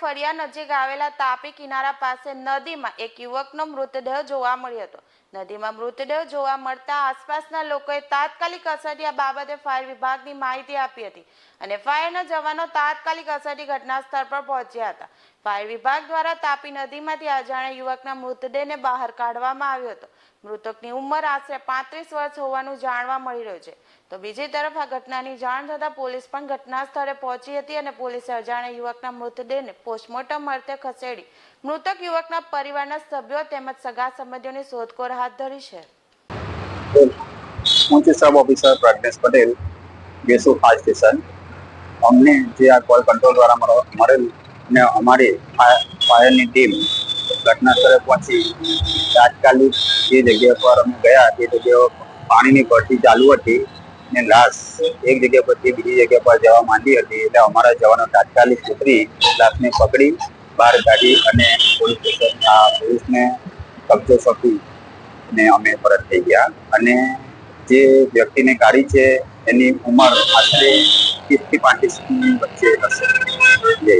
ફળિયા નજીક આવેલા તાપી કિનારા પાસે નદીમાં એક યુવકનો મૃતદેહ જોવા મળ્યો હતો. નદીમાં મૃતદેહ જોવા મળતા આસપાસના લોકોએ તાત્કાલિક અસરથી આ બાબતે ફાયર વિભાગની માહિતી આપી હતી અને ફાયરના જવાનો તાત્કાલિક અસરથી ઘટના સ્થળ પર પહોંચ્યા હતા. ફાયર વિભાગ દ્વારા તાપી નદીમાંથી અજાણ્યા યુવકના મૃતદેહને બહાર કાઢવામાં આવ્યો હતો. મૃતકની ઉંમર આશરે પાંત્રીસ વર્ષ હોવાનું જાણવા મળી રહ્યું છે. તો બીજી તરફ આ ઘટનાની જાણ થતાં પોલીસ પણ ઘટના સ્થળે પહોંચી હતી અને પોલીસે અજાણ્યા યુવકના મૃતદેહને પોસ્ટમોર્ટમ અર્થે ખસેડી મૃતક યુવકના પરિવારના સભ્યો તેમજ સગા સંબંધીઓની શોધખોળ હાથ ધરી છે. હું ઓફિસર પ્રજ્ઞેશ પટેલ બેસુ ફાયર સ્ટેશન. અમને જે આ કોલ કંટ્રોલ દ્વારા મળેલ અને અમારી ફાયરની ટીમ ઘટના સ્થળે પહોંચી. તાત્કાલિક જે જગ્યા પર અમે ગયા, તે જગ્યા પાણીની ભરતી ચાલુ હતી ને લાશ એક જગ્યા પરથી બીજી જગ્યા પર જવા માંડી હતી. એટલે અમારા જવાનો તાત્કાલિક ઉતરી લાશને પકડી, બહાર કાઢી અને પોલીસ સ્ટેશન પોલીસને કબજો સોંપી ને અમે પરત થઈ ગયા. અને જે વ્યક્તિને કાઢી છે, એની ઉંમર આશરે ત્રીસથી પાંત્રીસ વચ્ચે હશે. જય